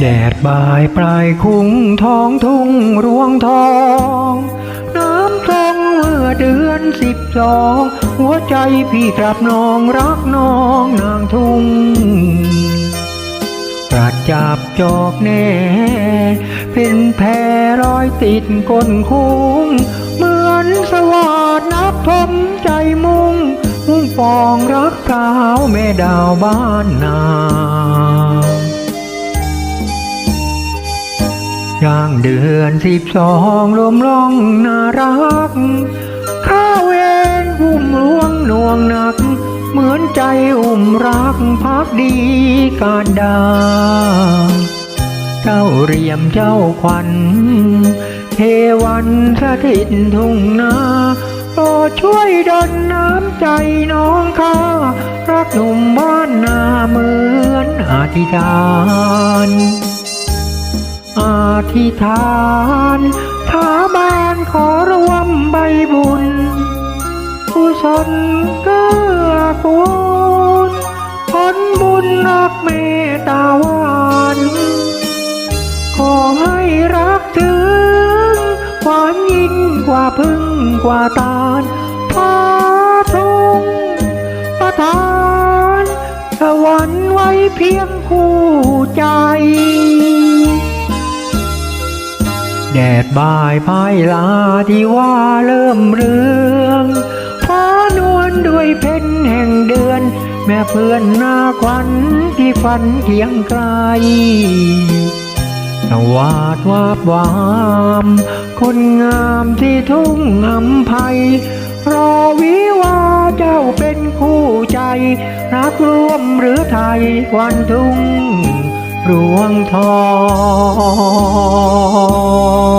แดดบ่ายปลายคุ้งท้องทุ่งรวงทอง น้ำทองเมื่อเดือนสิบสอง หัวใจพี่กลับนองรักน้องนางทุ่งปราดจับจอกแน่ เป็นแพรลอยติดก้นคุ้ง เหมือนสวัสดนับทมใจมุ่งมุ่งปองรักสาวแม่ดาวบ้านนา ย่างเดือนสิบสองลมล่องน่ารัก ข้าเวนหุ่มลวงหน่วงหนัก เหมือนใจอุ่มรักพักดีกาดา เจ้าเรียมเจ้าขวัญ เทวันสถิตทุ่งนาโปรดช่วยดลน้ำใจน้องข้ารักหนุ่มบ้านนาเหมือนอธิษฐาน ธิษฐานสาบานขอร่วมใบบุญกุศลเกื้อกูลผลบุญรักเมตตาหวานขอให้รักถึงหวานยิ่งกว่าพึ่งกว่าตาลฟ้าทุงประทานสวรรค์ไว้เพียงคู่ใจ แดดบ่ายพายลาที่ว่าเริ่มเรืองฟ้านวลด้วยเพ็ญแห่งเดือน แม่เพื่อนหน้าควันที่ฝันเคียงไกลสวาดวาบวาม คนงามที่ทุ่งอำไพรอวิวาเจ้าเป็นคู่ใจ รักร่วมหรือไทยวันทุ่ง รวงทอง